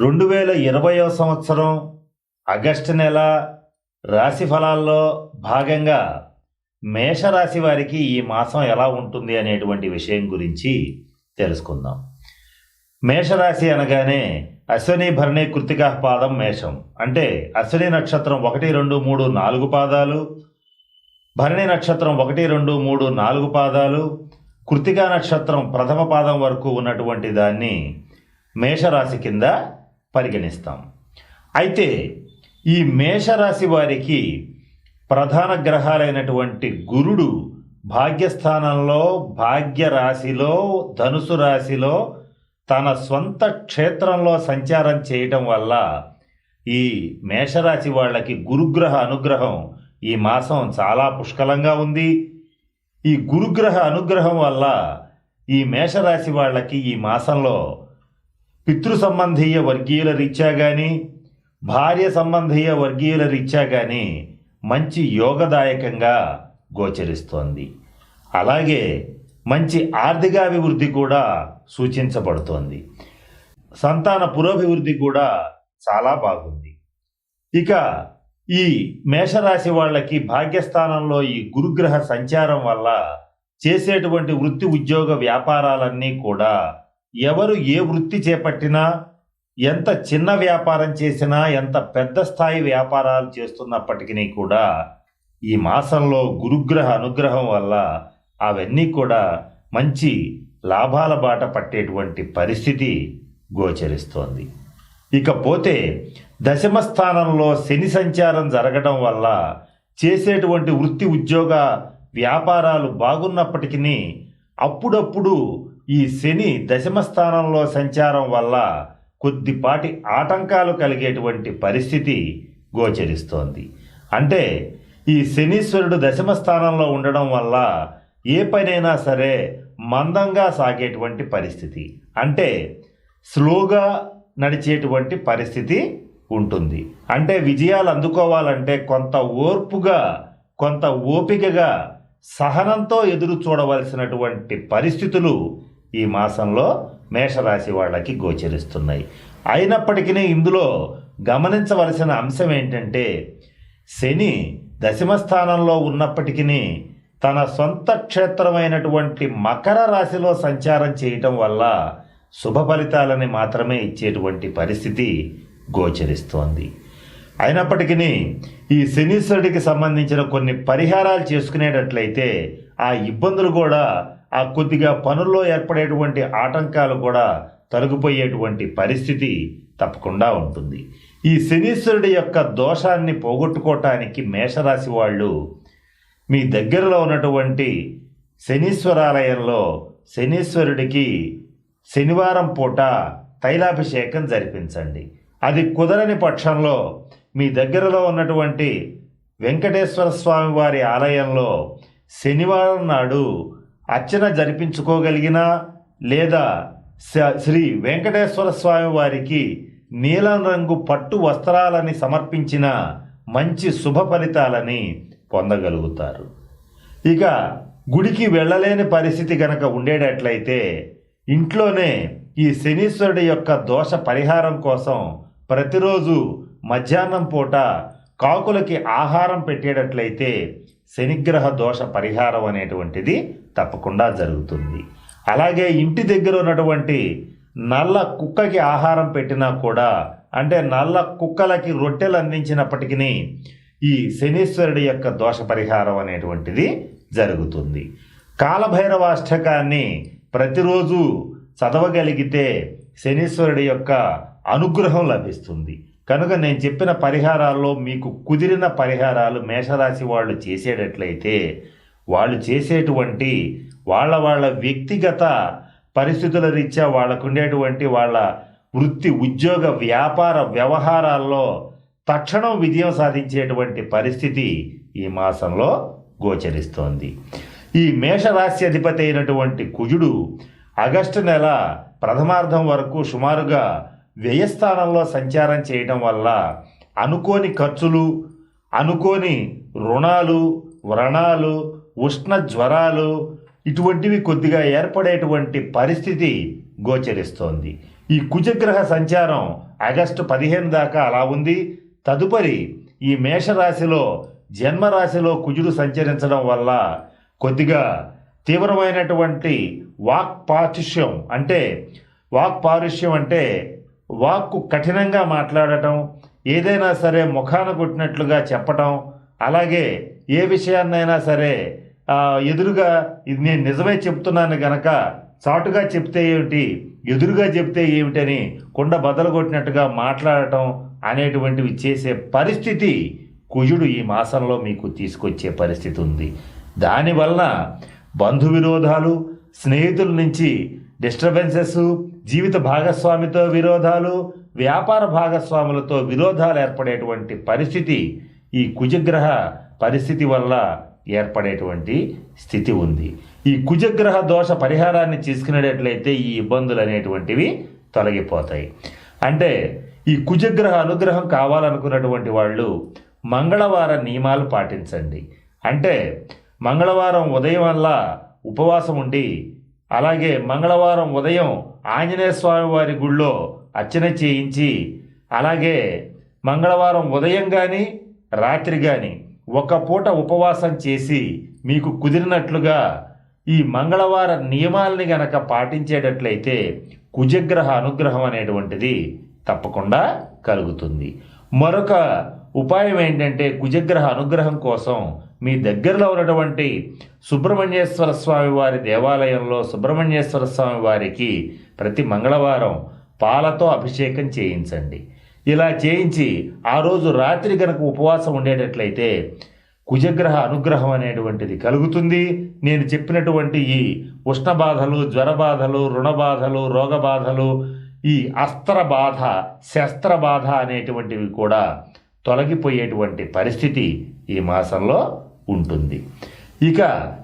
రెండు వేల ఇరవయో సంవత్సరం ఆగస్టు నెల రాశి ఫలాల్లో భాగంగా మేషరాశి వారికి ఈ మాసం ఎలా ఉంటుంది అనేటువంటి విషయం గురించి తెలుసుకుందాం. మేషరాశి అనగానే అశ్వని భరణి కృతికా పాదం మేషం. అంటే అశ్వని నక్షత్రం ఒకటి రెండు మూడు నాలుగు పాదాలు భరణి నక్షత్రం ఒకటి రెండు మూడు నాలుగు పాదాలు కృతికా నక్షత్రం ప్రథమ పాదం వరకు ఉన్నటువంటి దాన్ని మేషరాశి కింద పరిగణిస్తాం. అయితే ఈ మేషరాశి వారికి ప్రధాన గ్రహాలైనటువంటి గురుడు భాగ్యస్థానంలో భాగ్య రాశిలో ధనుసు రాశిలో తన స్వంత క్షేత్రంలో సంచారం చేయటం వల్ల ఈ మేషరాశి వాళ్ళకి గురుగ్రహ అనుగ్రహం ఈ మాసం చాలా పుష్కలంగా ఉంది. ఈ గురుగ్రహ అనుగ్రహం వల్ల ఈ మేషరాశి వాళ్ళకి ఈ మాసంలో పితృ సంబంధీయ వర్గీయుల రీత్యా కానీ భార్య సంబంధీయ వర్గీయుల రీత్యా కానీ మంచి యోగదాయకంగా గోచరిస్తోంది. అలాగే మంచి ఆర్థికాభివృద్ధి కూడా సూచించబడుతోంది. సంతాన పురోభివృద్ధి కూడా చాలా బాగుంది. ఇక ఈ మేషరాశి వాళ్ళకి భాగ్యస్థానంలో ఈ గురుగ్రహ సంచారం వల్ల చేసేటువంటి వృత్తి ఉద్యోగ వ్యాపారాలన్నీ కూడా ఎవరు ఏ వృత్తి చేపట్టినా ఎంత చిన్న వ్యాపారం చేసినా ఎంత పెద్ద స్థాయి వ్యాపారాలు చేస్తున్నప్పటికీ కూడా ఈ మాసంలో గురుగ్రహ అనుగ్రహం వల్ల అవన్నీ కూడా మంచి లాభాల బాట పట్టేటువంటి పరిస్థితి గోచరిస్తోంది. ఇకపోతే దశమ స్థానంలో శని సంచారం జరగడం వల్ల చేసేటువంటి వృత్తి ఉద్యోగ వ్యాపారాలు బాగున్నప్పటికీ అప్పుడప్పుడు ఈ శని దశమ స్థానంలో సంచారం వల్ల కొద్దిపాటి ఆటంకాలు కలిగేటువంటి పరిస్థితి గోచరిస్తోంది. అంటే ఈ శనీశ్వరుడు దశమ స్థానంలో ఉండడం వల్ల ఏ పనైనా సరే మందంగా సాగేటువంటి పరిస్థితి. అంటే స్లోగా నడిచేటువంటి పరిస్థితి ఉంటుంది. అంటే విజయాలు అందుకోవాలంటే కొంత ఓర్పుగా కొంత ఓపికగా సహనంతో ఎదురు చూడవలసినటువంటి పరిస్థితులు ఈ మాసంలో మేషరాశి వాళ్ళకి గోచరిస్తున్నాయి. అయినప్పటికీ ఇందులో గమనించవలసిన అంశం ఏంటంటే శని దశమ స్థానంలో ఉన్నప్పటికీ తన సొంత క్షేత్రమైనటువంటి మకర రాశిలో సంచారం చేయటం వల్ల శుభ ఫలితాలని మాత్రమే ఇచ్చేటువంటి పరిస్థితి గోచరిస్తోంది. అయినప్పటికీ ఈ శనీశ్వరుడికి సంబంధించిన కొన్ని పరిహారాలు చేసుకునేటట్లయితే ఆ ఇబ్బందులు కూడా ఆ కొద్దిగా పనుల్లో ఏర్పడేటువంటి ఆటంకాలు కూడా తొలగిపోయేటువంటి పరిస్థితి తప్పకుండా ఉంటుంది. ఈ శనీశ్వరుడి యొక్క దోషాన్ని పోగొట్టుకోవటానికి మేషరాశి వాళ్ళు మీ దగ్గరలో ఉన్నటువంటి శనీశ్వరాలయంలో శనీశ్వరుడికి శనివారం పూట తైలాభిషేకం జరిపించండి. అది కుదరని పక్షంలో మీ దగ్గరలో ఉన్నటువంటి వెంకటేశ్వర స్వామి వారి ఆలయంలో శనివారం నాడు అర్చన జరిపించుకోగలిగినా లేదా శ్రీ వెంకటేశ్వర స్వామి వారికి నీలం రంగు పట్టు వస్త్రాలని సమర్పించిన మంచి శుభ ఫలితాలని పొందగలుగుతారు. ఇక గుడికి వెళ్ళలేని పరిస్థితి గనక ఉండేటట్లయితే ఇంట్లోనే ఈ శనీశ్వరుడి యొక్క దోష పరిహారం కోసం ప్రతిరోజు మధ్యాహ్నం పూట కాకులకి ఆహారం పెట్టేటట్లయితే శనిగ్రహ దోష పరిహారం అనేటువంటిది తప్పకుండా జరుగుతుంది. అలాగే ఇంటి దగ్గర ఉన్నటువంటి నల్ల కుక్కకి ఆహారం పెట్టినా కూడా అంటే నల్ల కుక్కలకి రొట్టెలు అందించినప్పటికీ ఈ శనీశ్వరుడి యొక్క దోష పరిహారం అనేటువంటిది జరుగుతుంది. కాలభైరవాష్టకాన్ని ప్రతిరోజు చదవగలిగితే శనీశ్వరుడి యొక్క అనుగ్రహం లభిస్తుంది. కనుక నేను చెప్పిన పరిహారాల్లో మీకు కుదిరిన పరిహారాలు మేషరాశి వాళ్ళు చేసేటట్లయితే వాళ్ళు చేసేటువంటి వాళ్ళ వాళ్ళ వ్యక్తిగత పరిస్థితుల రీత్యా వాళ్ళకుండేటువంటి వాళ్ళ వృత్తి ఉద్యోగ వ్యాపార వ్యవహారాల్లో తక్షణం విజయం సాధించేటువంటి పరిస్థితి ఈ మాసంలో గోచరిస్తోంది. ఈ మేషరాశి అధిపతి అయినటువంటి కుజుడు ఆగస్టు నెల ప్రథమార్థం వరకు సుమారుగా వ్యయస్థానంలో సంచారం చేయడం వల్ల అనుకోని ఖర్చులు అనుకోని రుణాలు వ్రణాలు ఉష్ణ జ్వరాలు ఇటువంటివి కొద్దిగా ఏర్పడేటువంటి పరిస్థితి గోచరిస్తోంది. ఈ కుజగ్రహ సంచారం ఆగస్టు పదిహేను దాకా అలా ఉంది. తదుపరి ఈ మేషరాశిలో జన్మరాశిలో కుజుడు సంచరించడం వల్ల కొద్దిగా తీవ్రమైనటువంటి వాక్ పారుష్యం అంటే వాక్ పారుష్యం అంటే వాక్కు కఠినంగా మాట్లాడటం ఏదైనా సరే ముఖాన కొట్టినట్లుగా చెప్పటం అలాగే ఏ విషయాన్నైనా సరే ఎదురుగా ఇది నేను నిజమే చెప్తున్నాను గనక చాటుగా చెప్తే ఏమిటి ఎదురుగా చెప్తే ఏమిటని కుండ బదలు కొట్టినట్టుగా మాట్లాడటం అనేటువంటివి చేసే పరిస్థితి కుజుడు ఈ మాసంలో మీకు తీసుకొచ్చే పరిస్థితి ఉంది. దానివలన బంధు విరోధాలు స్నేహితుల నుంచి డిస్టర్బెన్సెస్ జీవిత భాగస్వామితో విరోధాలు వ్యాపార భాగస్వాములతో విరోధాలు ఏర్పడేటువంటి పరిస్థితి ఈ కుజగ్రహ పరిస్థితి వల్ల ఏర్పడేటువంటి స్థితి ఉంది. ఈ కుజగ్రహ దోష పరిహారాన్ని తీసుకునేటట్లయితే ఈ ఇబ్బందులు అనేటువంటివి తొలగిపోతాయి. అంటే ఈ కుజగ్రహ అనుగ్రహం కావాలనుకున్నటువంటి వాళ్ళు మంగళవార నియమాలు పాటించండి. అంటే మంగళవారం ఉదయం వల్ల ఉపవాసం ఉండి అలాగే మంగళవారం ఉదయం ఆంజనేయ స్వామి వారి గుళ్ళో అర్చన చేయించి అలాగే మంగళవారం ఉదయం కానీ రాత్రి కానీ ఒక పూట ఉపవాసం చేసి మీకు కుదిరినట్లుగా ఈ మంగళవార నియమాల్ని గనక పాటించేటట్లయితే కుజగ్రహ అనుగ్రహం అనేటువంటిది తప్పకుండా కలుగుతుంది. మరొక ఉపాయం ఏంటంటే కుజగ్రహ అనుగ్రహం కోసం మీ దగ్గరలో ఉన్నటువంటి సుబ్రహ్మణ్యేశ్వర స్వామి వారి దేవాలయంలో సుబ్రహ్మణ్యేశ్వర స్వామి వారికి ప్రతి మంగళవారం పాలతో అభిషేకం చేయించండి. ఇలా చేయించి ఆ రోజు రాత్రి గనక ఉపవాసం ఉండేటట్లయితే కుజగ్రహ అనుగ్రహం అనేటువంటిది కలుగుతుంది. నేను చెప్పినటువంటి ఈ ఉష్ణ బాధలు జ్వర బాధలు రుణ బాధలు రోగ బాధలు ఈ అస్త్ర బాధ శస్త్ర బాధ అనేటువంటివి కూడా తొలగిపోయేటువంటి పరిస్థితి ఈ మాసంలో ఉంటుంది. ఇక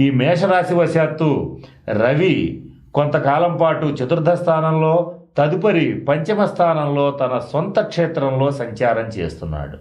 ఈ మేషరాశి వశాత్తు రవి కొంతకాలం పాటు చతుర్థ స్థానంలో తదుపరి పంచమ స్థానంలో తన సొంత క్షేత్రంలో సంచారం చేస్తున్నాడు.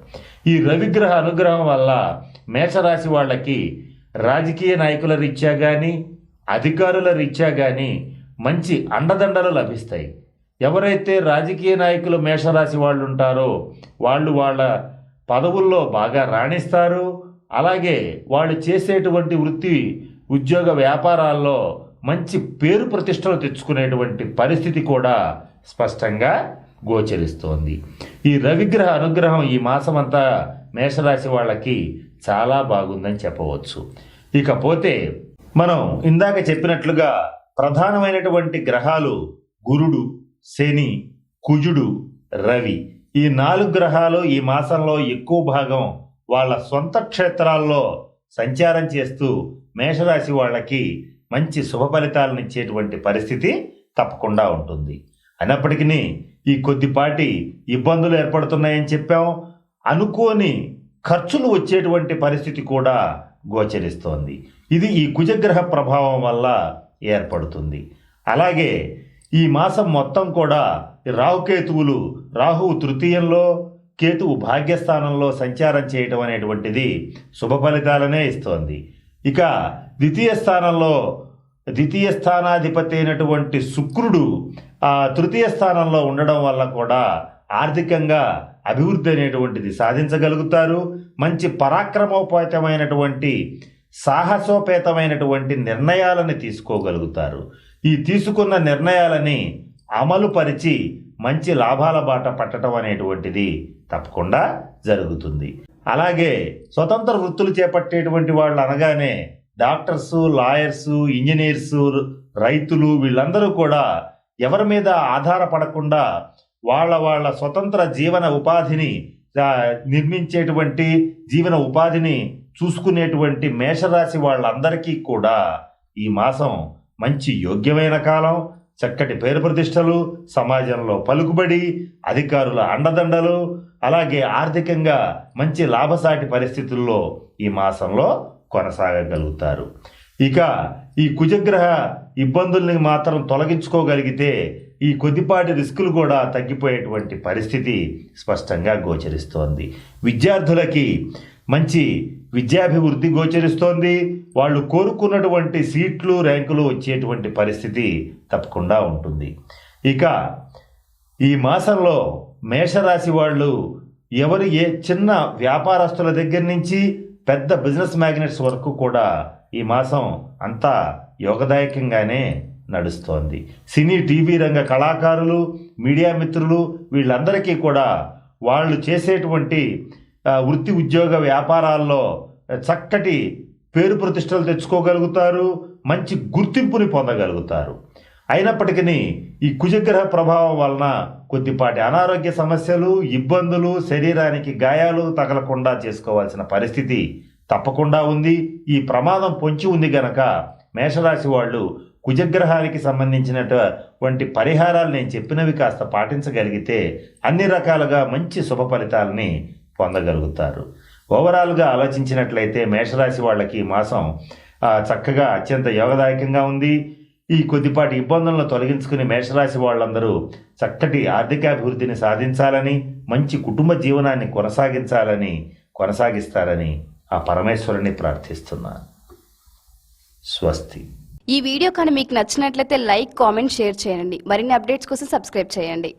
ఈ రవిగ్రహ అనుగ్రహం వల్ల మేషరాశి వాళ్ళకి రాజకీయ నాయకుల రీత్యా కానీ అధికారుల రీత్యా కానీ మంచి అండదండలు లభిస్తాయి. ఎవరైతే రాజకీయ నాయకులు మేషరాశి వాళ్ళు ఉంటారో వాళ్ళు వాళ్ళ పదవుల్లో బాగా రాణిస్తారు అలాగే వాళ్ళు చేసేటువంటి వృత్తి ఉద్యోగ వ్యాపారాల్లో మంచి పేరు ప్రతిష్టలు తెచ్చుకునేటువంటి పరిస్థితి కూడా స్పష్టంగా గోచరిస్తోంది. ఈ రవిగ్రహ అనుగ్రహం ఈ మాసమంతా మేషరాశి వాళ్ళకి చాలా బాగుందని చెప్పవచ్చు. ఇకపోతే మనం ఇందాక చెప్పినట్లుగా ప్రధానమైనటువంటి గ్రహాలు గురుడు శని కుజుడు రవి ఈ నాలుగు గ్రహాలు ఈ మాసంలో ఎక్కువ భాగం వాళ్ళ సొంత క్షేత్రాల్లో సంచారం చేస్తూ మేషరాశి వాళ్ళకి మంచి శుభ ఫలితాలను ఇచ్చేటువంటి పరిస్థితి తప్పకుండా ఉంటుంది. అయినప్పటికీ ఈ కొద్దిపాటి ఇబ్బందులు ఏర్పడుతున్నాయని చెప్పాం. అనుకోని ఖర్చులు వచ్చేటువంటి పరిస్థితి కూడా గోచరిస్తోంది. ఇది ఈ కుజగ్రహ ప్రభావం వల్ల ఏర్పడుతుంది. అలాగే ఈ మాసం మొత్తం కూడా రాహుకేతువులు రాహువు తృతీయంలో కేతువు భాగ్యస్థానంలో సంచారం చేయటం అనేటువంటిది శుభ ఫలితాలనే ఇస్తోంది. ఇక ద్వితీయ స్థానంలో ద్వితీయ స్థానాధిపతి అయినటువంటి శుక్రుడు ఆ తృతీయ స్థానంలో ఉండడం వల్ల కూడా ఆర్థికంగా అభివృద్ధి అనేటువంటిది సాధించగలుగుతారు. మంచి పరాక్రమోపేతమైనటువంటి సాహసోపేతమైనటువంటి నిర్ణయాలను తీసుకోగలుగుతారు. ఈ తీసుకున్న నిర్ణయాలని అమలు పరిచి మంచి లాభాల బాట పట్టడం అనేటువంటిది తప్పకుండా జరుగుతుంది. అలాగే స్వతంత్ర వృత్తులు చేపట్టేటువంటి వాళ్ళు అనగానే డాక్టర్స్ లాయర్సు ఇంజనీర్స్ రైతులు వీళ్ళందరూ కూడా ఎవరి మీద ఆధారపడకుండా వాళ్ళ వాళ్ళ స్వతంత్ర జీవన ఉపాధిని నిర్మించేటువంటి జీవన ఉపాధిని చూసుకునేటువంటి మేషరాశి వాళ్ళందరికీ కూడా ఈ మాసం మంచి యోగ్యమైన కాలం. చక్కటి పేరు ప్రతిష్టలు సమాజంలో పలుకుబడి అధికారుల అండదండలు అలాగే ఆర్థికంగా మంచి లాభసాటి పరిస్థితుల్లో ఈ మాసంలో కొనసాగగలుగుతారు. ఇక ఈ కుజగ్రహ ఇబ్బందుల్ని మాత్రం తొలగించుకోగలిగితే ఈ కొద్దిపాటి రిస్కులు కూడా తగ్గిపోయేటువంటి పరిస్థితి స్పష్టంగా గోచరిస్తోంది. విద్యార్థులకి మంచి విద్యాభివృద్ధి గోచరిస్తోంది. వాళ్ళు కోరుకున్నటువంటి సీట్లు ర్యాంకులు వచ్చేటువంటి పరిస్థితి తప్పకుండా ఉంటుంది. ఇక ఈ మాసంలో మేషరాశి వాళ్ళు ఎవరు ఏ చిన్న వ్యాపారస్తుల దగ్గర నుంచి పెద్ద బిజినెస్ మ్యాగ్నెట్స్ వరకు కూడా ఈ మాసం అంతా యోగదాయకంగానే నడుస్తోంది. సినీ టీవీ రంగ కళాకారులు మీడియా మిత్రులు వీళ్ళందరికీ కూడా వాళ్ళు చేసేటువంటి వృత్తి ఉద్యోగ వ్యాపారాల్లో చక్కటి పేరు ప్రతిష్టలు తెచ్చుకోగలుగుతారు మంచి గుర్తింపుని పొందగలుగుతారు. అయినప్పటికీ ఈ కుజగ్రహ ప్రభావం వలన కొద్దిపాటి అనారోగ్య సమస్యలు ఇబ్బందులు శరీరానికి గాయాలు తగలకుండా చేసుకోవాల్సిన పరిస్థితి తప్పకుండా ఉంది. ఈ ప్రమాదం పొంచి ఉంది గనక మేషరాశి వాళ్ళు కుజగ్రహానికి సంబంధించినటువంటి పరిహారాలు నేను చెప్పినవి కాస్త పాటించగలిగితే అన్ని రకాలుగా మంచి శుభ ఫలితాలని పొందగలుగుతారు. ఓవరాల్గా ఆలోచించినట్లయితే మేషరాశి వాళ్ళకి ఈ మాసం చక్కగా అత్యంత యోగదాయకంగా ఉంది. ఈ కొద్దిపాటి ఇబ్బందులను తొలగించుకుని మేషరాశి వాళ్ళందరూ చక్కటి ఆర్థికాభివృద్ధిని సాధించాలని మంచి కుటుంబ జీవనాన్ని కొనసాగించాలని కొనసాగిస్తారని ఆ పరమేశ్వరుని ప్రార్థిస్తున్నాను. స్వస్తి. ఈ వీడియో కానీ మీకు నచ్చినట్లయితే లైక్ కామెంట్ షేర్ చేయండి. మరిన్ని అప్డేట్స్ కోసం సబ్స్క్రైబ్ చేయండి.